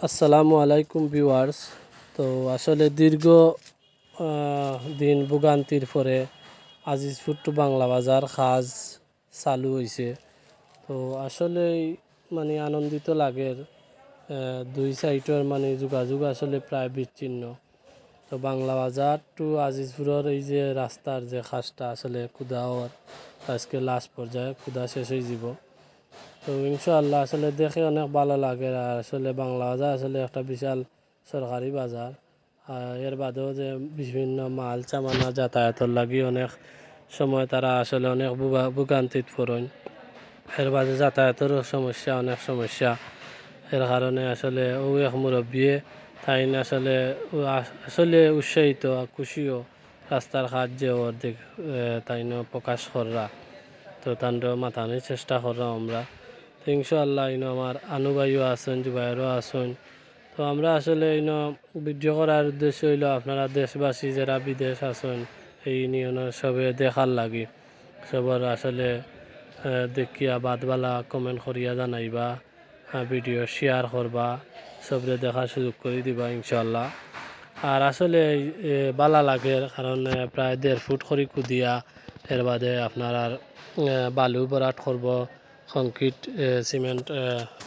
আসসালামু আলাইকুম ভিউয়ার্স। তো আসলে দীর্ঘ দিন ভোগান্তির পরে আজিজপুর টু বাংলা বাজার কাজ চালু হয়েছে তো আসলে মানে আনন্দিত লাগে আহ, দুই সাইডের মানে যোগাযোগ আসলে প্রায় বিচ্ছিন্ন। তো বাংলা বাজার টু আজিজপুরের এই যে রাস্তার যে কাজটা আসলে ক্ষুদা হওয়ার আজকে লাস্ট পর্যায়ে ক্ষুদা শেষ হয়ে যাব। তো ইনশাআল্লাহ আসলে দেখে অনেক ভালো লাগে। আর আসলে বাংলা বাজার আসলে একটা বিশাল সরকারি বাজার। আর এর বাদেও যে বিভিন্ন মাল চামানা যাতায়াতের লাগি অনেক সময় তারা আসলে অনেক ভোগা- ভোগান্তিত পড়েন। এর বাদে যাতায়াতেরও সমস্যা, অনেক সমস্যা। এর কারণে আসলে ও এক মুরব্বিয়ে তাই আসলে আসলে উৎসাহিত, খুশিও রাস্তার কাজ যে অর্ধেক তাই প্রকাশ করা তো তান্ডব মাথানোর চেষ্টা করলাম আমরা। তো ইনশাআল্লাহ, ইনো আমার আনুবাইও আছেন, জুবাইরও আছেন। তো আমরা আসলে ইনো ভিডিও করার উদ্দেশ্য হইল আপনারা দেশবাসী যারা বিদেশ আছেন, এই ইউনিয়নের সবে দেখার লাগি। সবার আসলে দেখিয়া বাদবালা কমেন্ট করিয়া জানাইবা ভিডিও শেয়ার করবা, সবরে দেখার সুযোগ করে দিবা ইনশাল্লাহ আর আসলে বালা লাগে কারণ প্রায় দেড় ফুট করে কুদিয়া, এর বাদে আপনার আর বালু বরাট করব কংক্রিট সিমেন্ট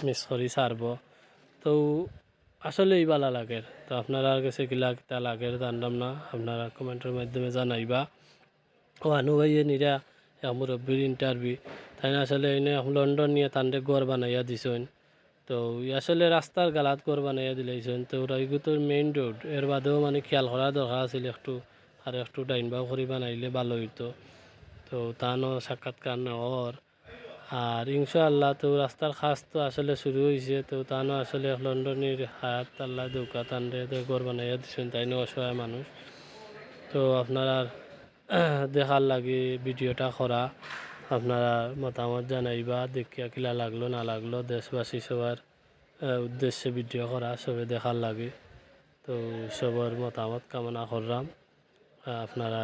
মিক্স করে, সারব। তো আসলেই বালা লাগে। তো আপনারা কাছে কিলা কিতা লাগে, জানলাম না। আপনারা কমেন্টের মাধ্যমে জানাইবা। ও আনু ভাইয়ে নিরা মুরব্বীর ইন্টারভিউ তাই না, আসলে এনে লন্ডন নিয়ে তান্ডে গড় বানাইয়া দিছেন। তো আসলে রাস্তার গালাত গড় বানাইয়া দিলাইছেন। তো রাইগুতোর মেইন রোডের বাদেও মানে খেয়াল করা দরকার আছিল একটু। আর একটু ডাইন বাউ করে বানাইলে ভালো হইতো। তো তানো সাক্ষাৎকার নেওয়ার। আর ইনশাআল্লাহ তো রাস্তার কাজ তো আসলে শুরু হয়েছে তো তানো আসলে লন্ডনের হায়াত আল্লাহ দৌকা তান্ডে গড় বানাইয়া দিছেন তাই অসহায় মানুষ। তো আপনারা দেখার লাগে ভিডিওটা করা, আপনারা মতামত জানাইবা, দেখিয়া কিলা লাগল, না লাগল, দেশবাসী সবার উদ্দেশ্যে ভিডিও করা, সবে দেখার লাগে। তো সবার মতামত কামনা করলাম। আপনারা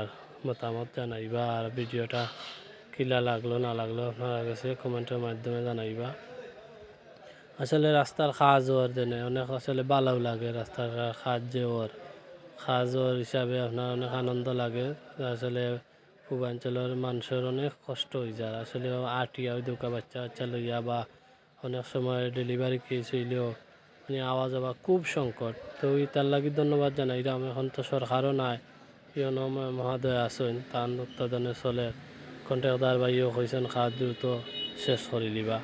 মতামত জানাইবা, আর ভিডিওটা কিলা লাগল, না লাগল, আপনারা কাছে কমেন্টের মাধ্যমে জানাইবা। আসলে রাস্তার কাজ হওয়ার জন্য অনেক আসলে বালাও লাগে, রাস্তার কাজ যে ওর কাজ হওয়ার হিসাবে আপনার অনেক আনন্দ লাগে। আসলে পূর্বাঞ্চলের মানুষের অনেক কষ্ট হয়ে যায় আসলে আটিয়া দোকা বাচ্চা বাচ্চা লইয়া বা অনেক সময় ডেলিভারি কেস হইলেও মানে আওয়া যাওয়া খুব সংকট। তো ওই তার লাগি ধন্যবাদ জানাই এখন তো সরকারও নাই ইয়ন মহাদয় আছেন, তার উৎপাদনে চলে। কন্ট্রাক্টার বাইও কইছেন খাদ দ্রুত শেষ করে লিবা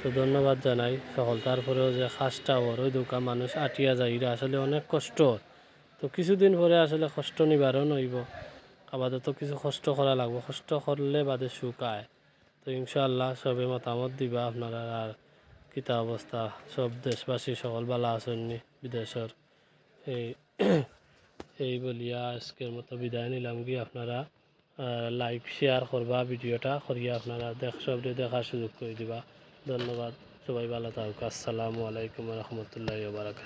তো ধন্যবাদ জানাই সকল। তারপরেও যে খাসটা ওর ওই দোকা মানুষ আটিয়া যায় এরা আসলে অনেক কষ্ট। তো কিছুদিন পরে আসলে কষ্ট নিবারণ হইব। আপাতত কিছু কষ্ট করা লাগবে, কষ্ট করলে বাদে আয় তো ইনশাআল্লাহ সবে মতামত দিবা আপনারা আর কিতা অবস্থা সব দেশবাসী সকল বালা আসেননি বিদেশের এই এই বলিয়া আজকের মতো বিদায় নিলাম কি আপনারা? লাইক শেয়ার করবা, ভিডিওটা করিয়া আপনারা দেখ সব দেখার সুযোগ করে দিবা। ধন্যবাদ। সবাই ভালো থাকুক। আসসালামু আলাইকুম রহমতুল্লাহ বারাকাত